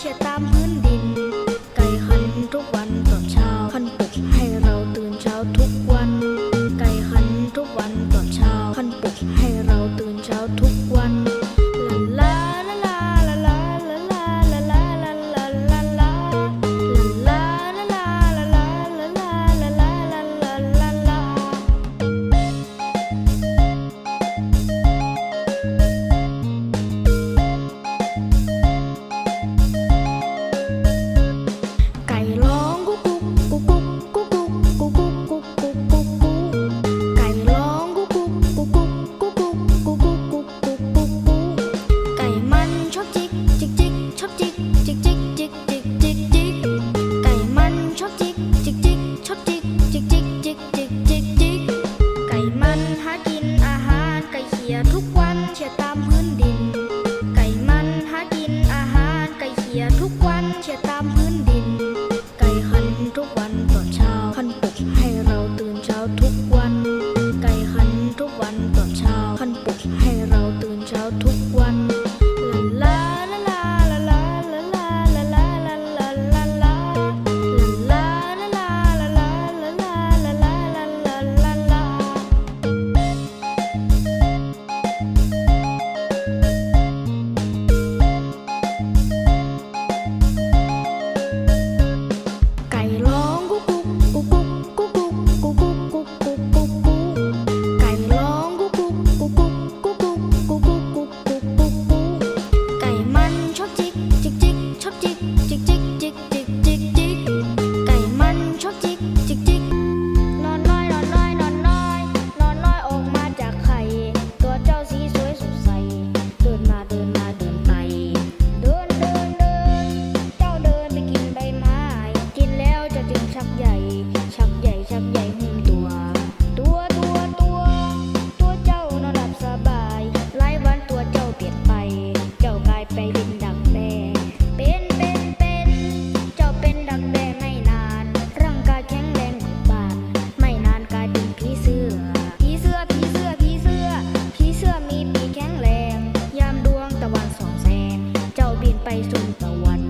เขี่ยตามพื้นดิน ไก่ขันทุกวันตอนเช้าขันปลุกให้เราตื่นเช้าทุกวัน ไก่ขันทุกวันตอนเช้า ปีแข็งแรง ยามดวงตะวันส่องแสง เจ้าบินไปสู่ตะวัน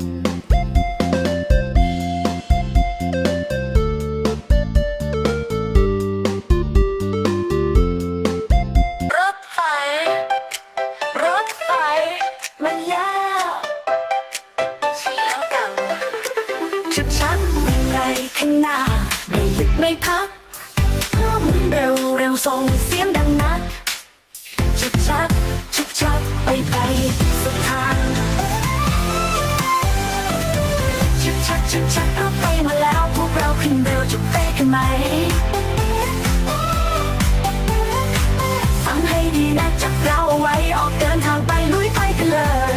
รถไฟ รถไฟ มันยาวเสียงเก่าชัดชัดวิ่งไปข้างหน้า ไม่หยุดไม่พักเพราะมันเร็วเร็วส่ง ชัดชัดชัดชัดรถไฟมาแล้วพวกเราขึ้นเร็วจะไปกันไหมฟังให้ดีนะจับเราเอาไว้ออกเดินทางไปลุยไปกันเลย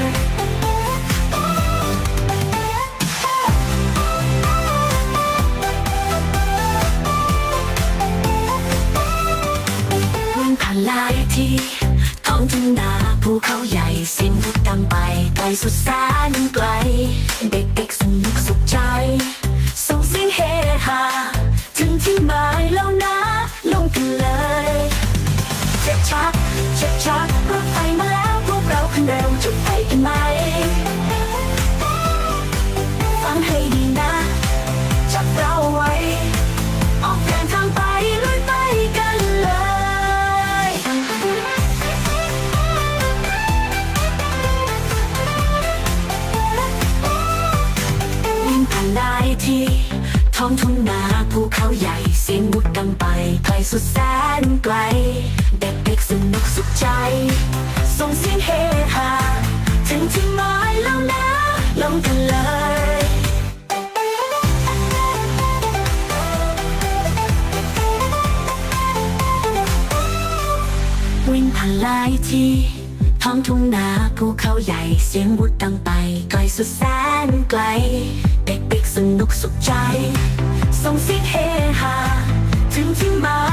วิ่งผ่านหลายที่ ของทุ่งนาภูเขาใหญ่เสียงพุกดังไปไกลสุดแสนไกล เด็กๆสนุกสุขใจ ส่งเสียงเฮฮาถึงที่หมายแล้วนะ ลงกันเลยเช็ดชักเช็ดชักรถไฟมาแล้วพวกเราขึ้นเร็วจะไปกันไหม ท้องทุ่งนาภูเขาใหญ่เสียงบุดดังไปไกลสุดแสนไกล เด็กๆสนุกสุขใจ ส่งเสียงเฮฮาถึงที่หมายแล้วนะลงกันเลยวิ่งผ่านหลายที่ท้องทุ่งนาภูเขาใหญ่เสียงบุดดังไปไกลสุดแสนไกล เด็ก นุกสุขใจส่งเสียงเฮฮาถึงที่มา